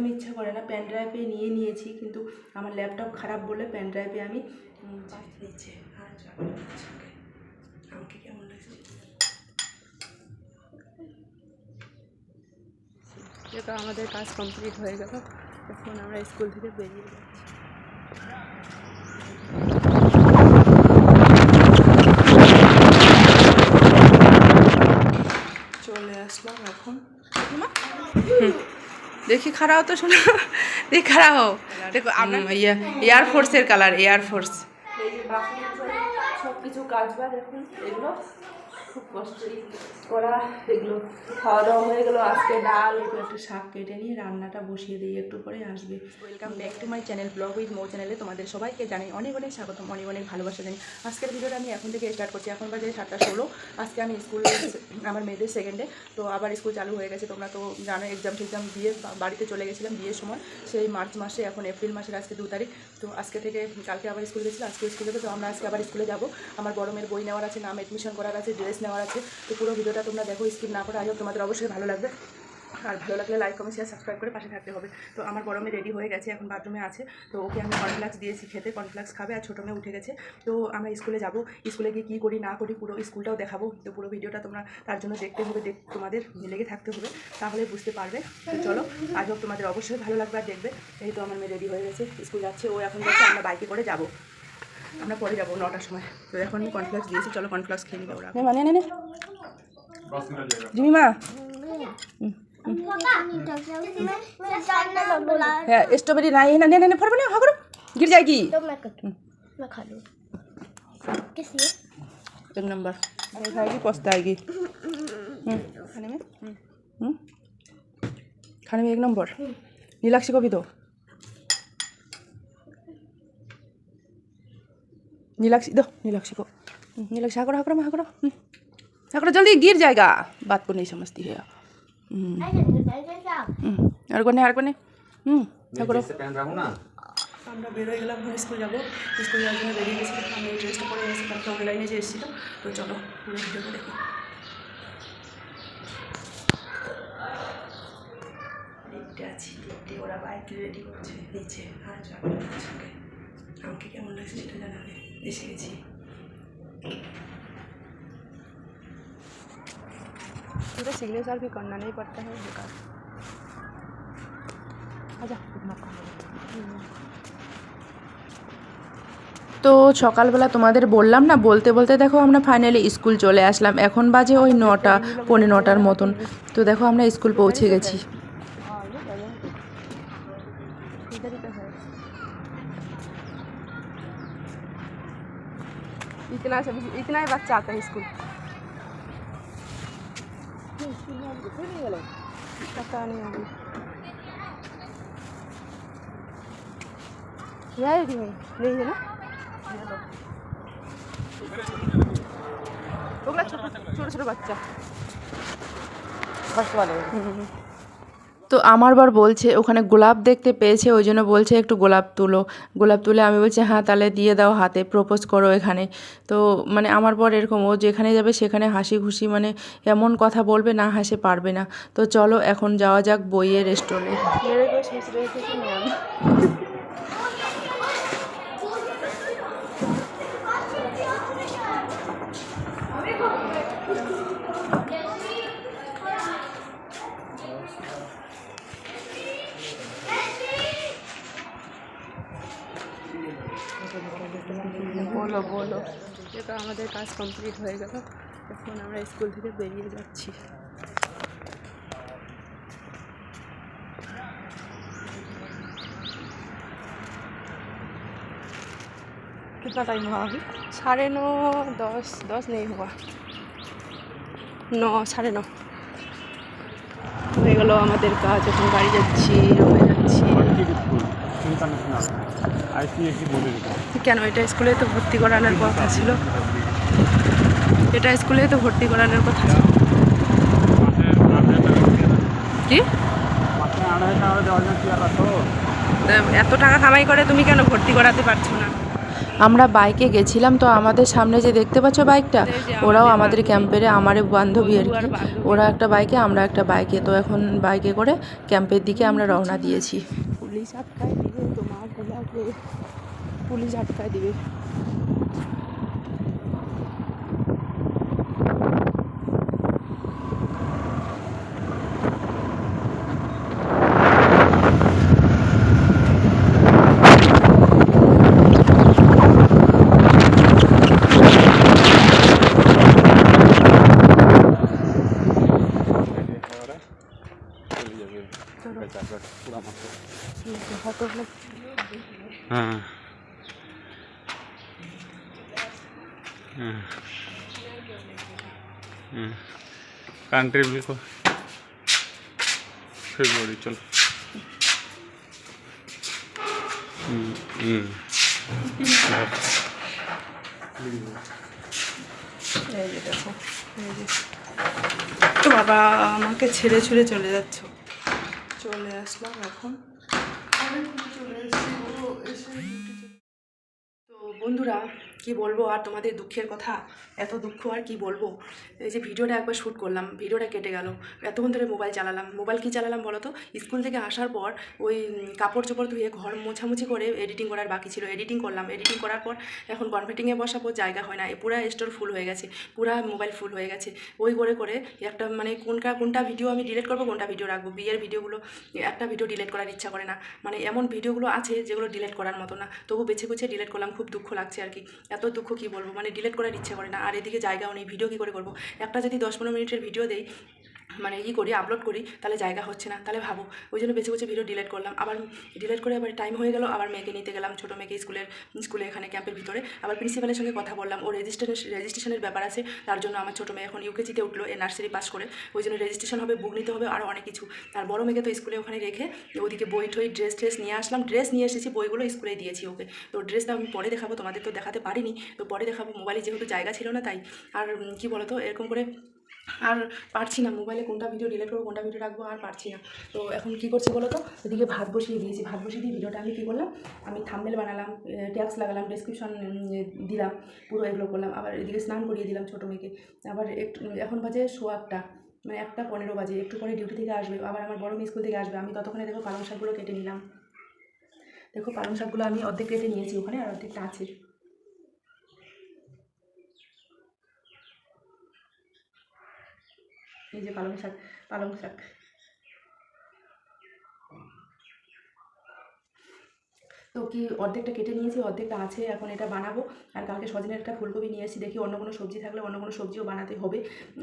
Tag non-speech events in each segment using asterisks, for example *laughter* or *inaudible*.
একদমই ইচ্ছা করে না পেন ড্রাইভে নিয়ে নিয়েছি কিন্তু আমার ল্যাপটপ খারাপ বলে পেন ড্রাইভে আমি চার্জ আর। আমাকে কেমন লাগছে? যেটা আমাদের কাজ কমপ্লিট হয়ে গেল। এখন আমরা স্কুল থেকে বেরিয়ে যাচ্ছি। চলে আসলাম এখন। দেখি খারাপ তো শোনো। দেখি খারাপ হও। দেখো আপনার ইয়া ফোর্সের কালার এয়ার ফোর্স যে সব কিছু কাজ বাজ এখন এগুলো। খুব কষ্টই করা এগুলো খাওয়া দাওয়া হয়ে গেলো আজকে ডাল এগুলো একটু শাক কেটে নিয়ে রান্নাটা বসিয়ে দিই একটু পরে আসবে। Welcome back to my channel vlog with মো চ্যানেলে তোমাদের সবাইকে জানাই অনেক অনেক স্বাগতম অনেক অনেক ভালোবাসা জানি আজকের ভিডিওটা আমি এখন থেকে স্টার্ট করছি এখন বাজে সাতটা ষোলো। আজকে আমি স্কুল আমার মেয়েদের সেকেন্ডে তো আবার স্কুল চালু হয়ে গেছে তোমরা তো জানো এক্সাম টেক্সাম দিয়ে বাড়িতে চলে গেছিলাম বিয়ের সময় সেই মার্চ মাসে এখন এপ্রিল মাসের আজকে দু তারিখ তো আজকে থেকে কালকে আবার স্কুল গেছিলাম আজকে স্কুল যাব তো আমরা আজকে আবার স্কুলে যাব। আমার বড় মেয়ের বই নেওয়ার আছে নাম এডমিশন করার আছে ড্রেস নেওয়ার আছে। তো পুরো ভিডিওটা তোমরা দেখো স্কিপ না করে আজ তোমাদের অবশ্যই ভালো লাগবে। আর ভালো লাগলে লাইক কমেন্ট শেয়ার সাবস্ক্রাইব করে পাশে থাকতে হবে। তো আমার মেয়ে রেডি হয়ে গেছে, এখন বাথরুমে আছে। তো ওকে আমি কর্নফ্লাক্স দিয়েছি খেতে কর্নফ্লাক্স খাবে আর ছোটো মেয়ে উঠে গেছে। তো আমরা স্কুলে যাব। স্কুলে গিয়ে কী করি, না করি, পুরো স্কুলটাও দেখাবো। তো পুরো ভিডিওটা তোমরা তার জন্য দেখতে হবে, দেখ, তোমাদের লেগে থাকতে হবে। তাহলে বুঝতে পারবে। চলো, আজও তোমাদের অবশ্যই ভালো লাগবে আর দেখবে। এই তো আমার মেয়ে রেডি হয়ে গেছে স্কুল যাচ্ছে। ও এখন যাচ্ছে আমরা বাইকে করে যাব। আমরা পরে যাবো নটার সময় তো এখন আমি কর্নফ্লাক্স দিয়েছি চলো কর্নফ্লাক্স খেয়ে নিবে ওরা মানে নে নে জিমিমা হ্যাঁ स्ट्रॉबेरी नहीं है ना नहीं नहीं फड़ बना हाँ करो गिर जाएगी तो मैं कटूँ मैं खा लूँ किस लिए एक नंबर नहीं खाएगी पछताएगी हम्म, खाने में हम्म? खाने में एक नंबर नीलाक्षी को भी दो नीलाक्षी दो नीलाक्षी को हम्म, नीलाक्षी हाँ करो हाँ करो हाँ करो हम्म, हाँ करो जल्दी गिर जाएगा बात को नहीं समझती है हम्म, हम्म, আর কোনে আর কোনে হুম हाँ करो আমরা বেরোয় গেলাম এখন স্কুল যাবো স্কুল যাওয়ার জন্য বেরিয়ে গেছি আমি এই ড্রেসটা পরে গেছি কালকে অনলাইনে যে এসেছিলো তো চলো পুরো ভিডিওটা দেখো লিফটে আছি লিফটে ওরা বাইক রেডি করছে নিচে আর যাবো ওদের সঙ্গে আমাকে কেমন লাগছে সেটা জানাবে এসে গেছি तो सिग्नेचर भी करना नहीं पड़ता है बेकार आजा তো সকালবেলা তোমাদের বললাম না বলতে বলতে দেখো আমরা ফাইনালি স্কুল চলে আসলাম এখন বাজে ওই নটা পৌনে নটার মতন তো দেখো আমরা স্কুল পৌঁছে গেছি इतना सब इतना ही बच्चा आता है स्कूल। पता नहीं अभी है। नहीं है ना? छोटा छोटा बच्चा। फ़र्स्ट वाले। हम्म, हम्म। তো আমার বার বলছে, ওখানে গোলাপ দেখতে পেয়েছে, ওই জন্য বলছে একটু গোলাপ তুলো। গোলাপ তুলে আমি বলছি হ্যাঁ তাহলে দিয়ে দাও হাতে প্রপোজ করো এখানে। তো মানে আমার পর এরকম, ও যেখানে যাবে সেখানে হাসি খুশি মানে এমন কথা বলবে না, হাসে পারবে না। তো চলো, এখন যাওয়া যাক বইয়ের রেস্টুরেন্টে যেটা আমাদের কাজ কমপ্লিট হয়ে গেল এখন আমরা স্কুল থেকে বেরিয়ে যাচ্ছি कितना टाइम हुआ अभी साढ़े नौ दस दस नहीं हुआ ন সাড়ে ন হয়ে গেল আমাদের কাজ এখন বাড়ি যাচ্ছি রুমে যাচ্ছি কেন? এটা স্কুলে তো ভর্তি করানোর কথা ছিল। এটা স্কুলে তো ভর্তি করানোর কথা ছিল। কি? এত টাকা কামাই করে তুমি কেন ভর্তি করাতে পারছ না? আমরা বাইকে গেছিলাম তো আমাদের সামনে যে দেখতে পাচ্ছ বাইকটা ওরাও আমাদের ক্যাম্পেরে আমার বান্ধবী আর কি। ওরা একটা বাইকে আমরা একটা বাইকে। তো এখন বাইকে করে ক্যাম্পের দিকে আমরা রওনা দিয়েছি। পুলিশ তোমার পুলিশ আটকায় দিবে। কান্ট্রি বিলকুল ফেব্রুয়ারি চল। হুম হুম। এই যে দেখো এই যে। তো বাবা আমাকে ছেড়ে ছুড়ে চলে যাচ্ছ। চলে আসলাম এখন। তো বন্ধুরা কি বলব আর তোমাদের দুঃখের কথা? এত দুঃখ আর কি বলব? এই যে ভিডিওটা একবার শ্যুট করলাম, ভিডিওটা কেটে গেল। এতক্ষণ ধরে মোবাইল চালালাম। মোবাইল কি চালালাম বলো তো? স্কুল থেকে আসার পর ওই কাপড় চোপড় ধুয়ে ঘর মোছামুছি করে এডিটিং করার বাকি ছিল। এডিটিং করলাম। এডিটিং করার পর এখন কনভার্টিংয়ে বসাবো, জায়গা হয় না। পুরা স্টোর ফুল হয়ে গেছে। পুরা মোবাইল ফুল হয়ে গেছে। ওই করে করে একটা মানে কোনটা কোনটা ভিডিও আমি ডিলিট করব, কোনটা ভিডিও রাখব? বিয়ের ভিডিওগুলো একটা ভিডিও ডিলিট করার ইচ্ছা করে না। মানে এমন ভিডিওগুলো আছে যেগুলো ডিলিট করার মতো না। তবু বেছে বেছে ডিলিট করলাম। খুব দুঃখ লাগছে আর কি। এত দুঃখ কি বলব? মানে ডিলেট করার ইচ্ছে করে না। আর এদিকে জায়গাও নেই ভিডিও কী করে করব? একটা যদি দশ পনেরো মিনিটের ভিডিও দেই মানে ই করি আপলোড করি, তাহলে জায়গা হচ্ছে না, তাহলে ভাবো। ওই জন্য বেছে বেছে ভিডিও ডিলিট করলাম। আবার ডিলেট করে আবার টাইম হয়ে গেল, আবার মেয়েকে নিতে গেলাম, ছোটো মেয়েকে স্কুলের, স্কুলে এখানে ক্যাম্পের ভিতরে। আবার প্রিন্সিপালের সঙ্গে কথা বললাম, ও রেজিস্ট্রেশন রেজিস্ট্রেশনের ব্যাপার আছে, তার জন্য আমার ছোটো মেয়ে এখন ইউকেজিতে উঠল, এ নার্সারি পাস করে। ওই জন্য রেজিস্ট্রেশন হবে বুক নিতে হবে আরও অনেক কিছু। আর বড় মেয়েকে তো স্কুলে ওখানে রেখে ওদিকে বই ঠই ড্রেস ট্রেস নিয়ে আসলাম। ড্রেস নিয়ে এসেছি, বইগুলো স্কুলে দিয়েছি ওকে। তো ড্রেসটা আমি পরে দেখাবো, তোমাদের তো দেখাতে পারিনি। তো পরে দেখাবো মোবাইলে যেহেতু জায়গা ছিল না তাই। আর কি বলতো, এরকম করে আর পারছি না মোবাইলে কোনটা ভিডিও ডিলিট করব, কোনটা ভিডিও রাখব, আর পারছি না। তো এখন কি করছি বলো তো এদিকে ভাত বসিয়ে দিয়েছি। ভাত বসিয়ে দিয়ে ভিডিওটা আমি কী করলাম? আমি থাম্বেল বানালাম ট্যাক্স লাগালাম ডেসক্রিপশন দিলাম, পুরো এগুলো করলাম। আবার এদিকে স্নান করিয়ে দিলাম ছোটো মেয়েকে। আবার একটু এখন বাজে সোয়াকটা মানে একটা পনেরো বাজে। একটু পরে ডিউটি থেকে আসবে। আবার আমার বড় মেয়ে স্কুল থেকে আসবে। আমি ততক্ষণে দেখো পালং শাকগুলো কেটে নিলাম। দেখো পালং শাকগুলো আমি অর্ধেক কেটে নিয়েছি ওখানে, আর অর্ধেকটা আছে। এই যে পালং শাক পালং শাক। তো কি অর্ধেকটা কেটে নিয়েছি, অর্ধেকটা আছে, এখন এটা বানাবো। আর কালকে সজনের একটা ফুলকপি নিয়ে এসেছি দেখি অন্য কোনো সবজি থাকলে অন্য কোনো সবজিও বানাতে হবে।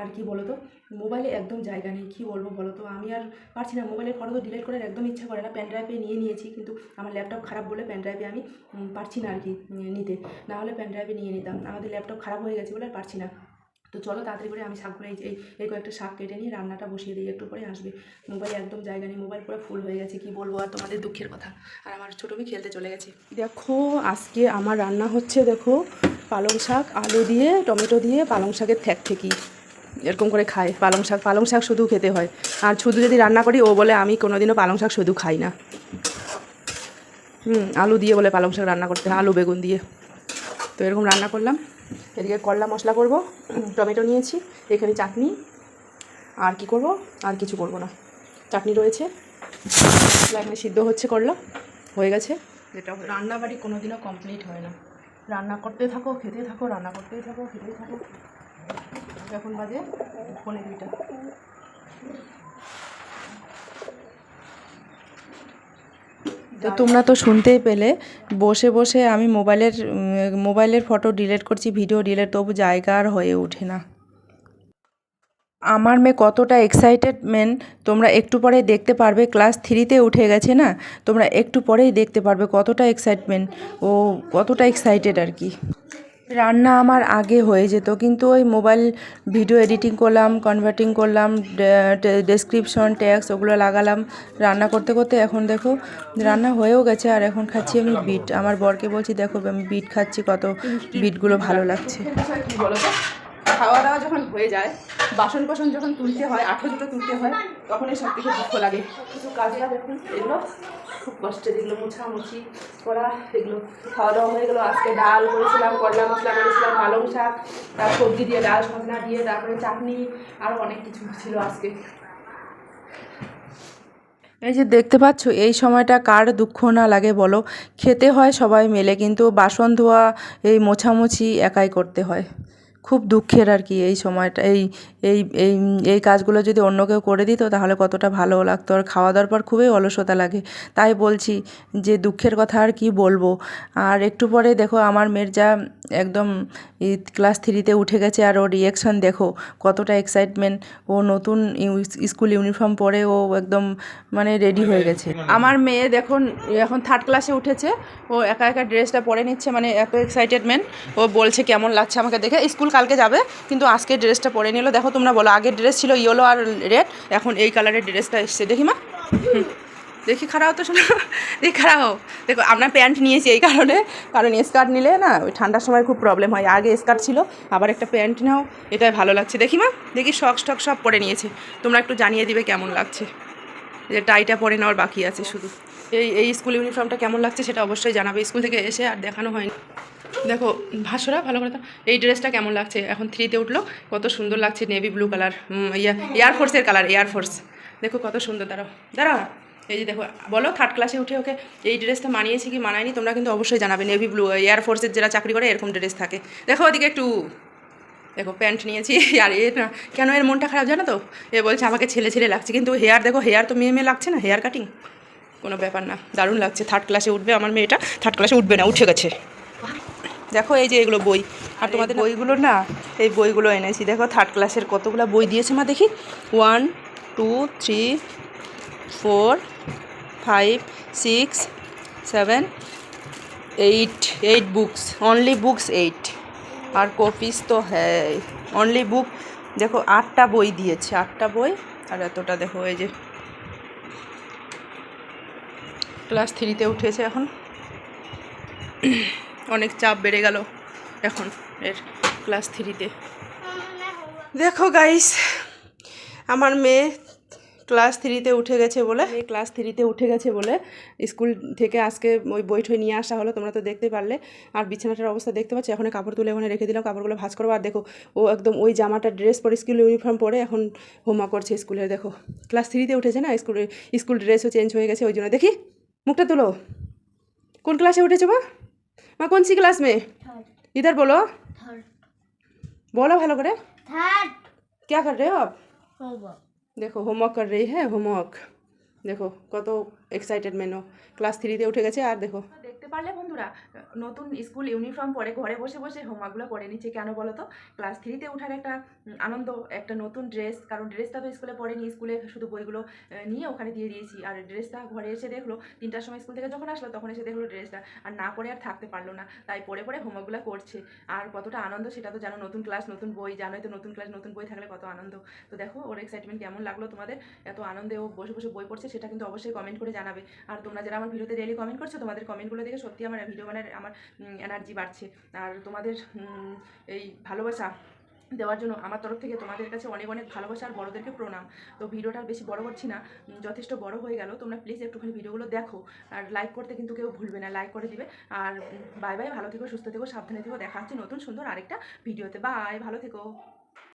আর কি বলো তো মোবাইলে একদম জায়গা নেই, কী বলব বলো তো আমি আর পারছি না, মোবাইলের ফটো তো ডিলিট করার একদম ইচ্ছা করে না পেন ড্রাইভে নিয়ে নিয়েছি, কিন্তু আমার ল্যাপটপ খারাপ বলে পেন ড্রাইভে আমি পারছি না আর কি, নিতে। না হলে পেন ড্রাইভে নিয়ে নিতাম, আমাদের ল্যাপটপ খারাপ হয়ে গেছে বলে আর পারছি না। তো চলো তাড়াতাড়ি করে আমি শাকগুলো এই এই কয়েকটা শাক কেটে নিয়ে রান্নাটা বসিয়ে দিই, একটু পরে আসবে। মোবাইল একদম জায়গা নেই, মোবাইল পুরো ফুল হয়ে গেছে, কি বলব আর তোমাদের দুঃখের কথা। আর আমার ছোটো মেয়ে খেলতে চলে গেছে। দেখো, আজকে আমার রান্না হচ্ছে, দেখো, পালং শাক, আলু দিয়ে, টমেটো দিয়ে, পালং শাকের থ্যাক থেকি এরকম করে খায়, পালং শাক পালং শাক শুধু খেতে হয়। আর শুধু যদি রান্না করি, ও বলে, আমি কোনোদিনও পালং শাক শুধু খাই না। হুম, আলু দিয়ে বলে পালং শাক রান্না করতে আলু, বেগুন দিয়ে। তো এরকম রান্না করলাম। এদিকে করলা মশলা করব, টমেটো নিয়েছি, এখানে চাটনি, আর কি করব? আর কিছু করব না। চাটনি রয়েছে। এখানে সিদ্ধ হচ্ছে করলা, হয়ে গেছে। যেটা রান্না বাড়ি কোনো দিনও কমপ্লিট হয় না। রান্না করতে থাকো, খেতে থাকো, রান্না করতেই থাকো, খেতেই থাকো। এখন বাজে পনেরো দুইটা। তো তোমরা তো শুনতেই পেলে, বসে বসে আমি মোবাইলের মোবাইলের ফটো ডিলেট করছি ভিডিও ডিলেট তবু জায়গা আর হয়ে ওঠে না। আমার মেয়ে কতটা এক্সাইটেড মেন তোমরা একটু পরেই দেখতে পারবে ক্লাস থ্রিতে উঠে গেছে না, তোমরা একটু পরেই দেখতে পারবে কতটা এক্সাইটমেন্ট ও কতটা এক্সাইটেড আর কি। রান্না আমার আগে হয়ে যেত, কিন্তু ওই মোবাইল ভিডিও এডিটিং করলাম কনভার্টিং করলাম ডেসক্রিপশন ট্যাক্স ওগুলো লাগালাম, রান্না করতে করতে এখন দেখো রান্না হয়েও গেছে, আর এখন খাচ্ছি আমি বিট আমার বরকে বলছি, দেখো, আমি বিট খাচ্ছি, কত বিটগুলো ভালো লাগছে। খাওয়া দাওয়া যখন হয়ে যায় বাসন কোসন যখন তুলতে হয় আঠো দুটো তুলতে হয় তখনই সব থেকে দুঃখ লাগে। কিছু কাজে দেখুন এগুলো খুব কষ্টের এগুলো মুছামুছি করা এগুলো খাওয়া দাওয়া হয়ে গেলো আজকে ডাল করেছিলাম করলা মশলা করেছিলাম পালং শাক তার সবজি দিয়ে ডাল সজনা দিয়ে তারপরে চাটনি আরও অনেক কিছু ছিল আজকে। এই যে দেখতে পাচ্ছ এই সময়টা কার দুঃখ না লাগে বলো? খেতে হয় সবাই মিলে কিন্তু বাসন ধোয়া এই মোছামুছি একাই করতে হয়। খুব দুঃখের আর কি এই সময়টা, এই এই এই এই কাজগুলো যদি অন্য কেউ করে দিত তাহলে কতটা ভালো লাগতো। আর খাওয়া দাওয়ার পর খুবই অলসতা লাগে। তাই বলছি যে দুঃখের কথা আর কি বলব। আর একটু পরে দেখো আমার মেয়ের যা একদম ক্লাস থ্রিতে উঠে গেছে আর ওর রিয়েকশন দেখো কতটা এক্সাইটমেন্ট ও নতুন স্কুল ইউনিফর্ম পরে ও একদম মানে রেডি হয়ে গেছে। আমার মেয়ে দেখুন এখন থার্ড ক্লাসে উঠেছে। ও একা একা ড্রেসটা পরে নিচ্ছে মানে এত এক্সাইটেডমেন্ট ও বলছে কেমন লাগছে আমাকে দেখে। স্কুল কালকে যাবে, কিন্তু আজকে ড্রেসটা পরে নিল। দেখো তোমরা বলো, আগের ড্রেস ছিল ইয়েলো আর রেড এখন এই কালারের ড্রেসটা এসছে। দেখি মা। দেখি, খারাপ তো শোনো। দেখি, খারাপ দেখো আপনার প্যান্ট নিয়েছি এই কারণে। কারণ স্কার্ট নিলে না, ওই ঠান্ডার সময় খুব প্রবলেম হয়। আগে স্কার্ট ছিল, আবার একটা প্যান্ট নাও, এটাই ভালো লাগছে। দেখি মা, দেখি শক স্টক সব পরে নিয়েছে। তোমরা একটু জানিয়ে দিবে কেমন লাগছে। যে টাইটা পরে নেওয়ার বাকি আছে শুধু। এই এই স্কুল ইউনিফর্মটা কেমন লাগছে সেটা অবশ্যই জানাবে। স্কুল থেকে এসে আর দেখানো হয়নি। দেখো, ভাসরা, ভালো করে এই ড্রেসটা কেমন লাগছে? এখন থ্রিতে উঠল। কত সুন্দর লাগছে নেভি ব্লু কালার ইয়া এয়ারফোর্সের কালার এয়ারফোর্স দেখো কত সুন্দর, দাঁড়াও দাঁড়াও। এই যে দেখো, বলো থার্ড ক্লাসে উঠে ওকে এই ড্রেসটা মানিয়েছি কি মানায়নি? তোমরা কিন্তু অবশ্যই জানাবে নেভি ব্লু এয়ারফোর্সের যারা চাকরি করে, এরকম ড্রেস থাকে। দেখো ওদিকে একটু দেখো প্যান্ট নিয়েছি। *laughs* আর এ না, কেন এর মনটা খারাপ জানো তো? এ বলছে, আমাকে ছেলে ছেলে লাগছে। কিন্তু হেয়ার দেখো হেয়ার তো মেয়ে মেয়ে লাগছে না? হেয়ার কাটিং কোনো ব্যাপার না, দারুণ লাগছে। থার্ড ক্লাসে উঠবে আমার মেয়েটা। থার্ড ক্লাসে উঠবে না, উঠে গেছে। দেখো এই যে এগুলো বই। আর তোমাদের বইগুলো না এই বইগুলো এনেছি। দেখো থার্ড ক্লাসের কতগুলো বই দিয়েছে মা দেখি। One two three four five six seven eight eight books only books eight আর কপিস তো হ্যাঁ অনলি বুক দেখো আটটা বই দিয়েছে আটটা বই। আর এতটা দেখো এই যে ক্লাস থ্রিতে উঠেছে এখন। অনেক চাপ বেড়ে গেল এখন এর ক্লাস থ্রিতে। দেখো গাইস আমার মেয়ে ক্লাস থ্রিতে উঠে গেছে বলে। এই ক্লাস থ্রিতে উঠে গেছে বলে স্কুল থেকে আজকে ওই বই ঠই নিয়ে আসা হলো তোমরা তো দেখতে পারলে। আর বিছানাটার অবস্থা দেখতে পাচ্ছ এখন কাপড় তুলে ওখানে রেখে দিলাম কাপড়গুলো ভাঁজ করব। আর দেখো ও একদম ওই জামাটা ড্রেস পরে স্কুল ইউনিফর্ম পরে এখন হোমওয়ার্ক করছে স্কুলে দেখো। ক্লাস থ্রিতে উঠেছে না স্কুল স্কুল ড্রেসও চেঞ্জ হয়ে গেছে ওই জন্য দেখি মুখটা তুলো। কোন ক্লাসে উঠেছো মা माँ कौन सी क्लास में इधर बोलो बोलो भालो करे क्या कर रहे हो आप দেখো হোমওয়ার্ক কর রই হ্যাঁ হোমওয়ার্ক দেখো কত এক্সাইটেড মেনো ক্লাস থ্রিতে উঠে গেছে আর দেখো। পারলে বন্ধুরা, নতুন স্কুল ইউনিফর্ম পরে ঘরে বসে বসে হোমওয়ার্কগুলো করে নিচ্ছে কেন বলো তো? ক্লাস থ্রিতে ওঠার একটা আনন্দ, একটা নতুন ড্রেস, কারণ ড্রেসটা তো স্কুলে পরে নিয়ে স্কুলে শুধু বইগুলো নিয়ে ওখানে দিয়ে দিয়েছি। আর ড্রেসটা ঘরে এসে দেখল, তিনটার সময় স্কুল থেকে যখন আসলো, তখন এসে দেখল ড্রেসটা, আর না পরে আর থাকতে পারল না। তাই পরে পরে হোমওয়ার্কগুলো করছে। আর কতটা আনন্দ সেটা তো জানো, নতুন ক্লাস, নতুন বই, জানোই তো নতুন ক্লাস, নতুন বই থাকলে কত আনন্দ। তো দেখো, ওর এক্সাইটমেন্ট কেমন লাগল তোমাদের? এত আনন্দে ও বসে বসে বই পড়ছে, সেটা কিন্তু অবশ্যই কমেন্ট করে জানাবে। আর তোমরা যারা আমার ভিডিওতে ডেলি কমেন্ট করছ, তোমাদের কমেন্টগুলো দেখে সত্যি আমার ভিডিও বানার আমার এনার্জি বাড়ছে। আর তোমাদের এই ভালোবাসা দেওয়ার জন্য আমার তরফ থেকে তোমাদের কাছে অনেক অনেক ভালোবাসা আর বড়োদেরকে প্রণাম। তো ভিডিওটা বেশি বড় করছি না যথেষ্ট বড় হয়ে গেল। তোমরা প্লিজ একটুখানি ভিডিওগুলো দেখো আর লাইক করতে কিন্তু কেউ ভুলবে না লাইক করে দিবে। আর বাই বাই ভালো থেকো, সুস্থ থেকো, সাবধানে থেকো। দেখা হচ্ছে নতুন সুন্দর আরেকটা ভিডিওতে। বাই ভালো থেকো।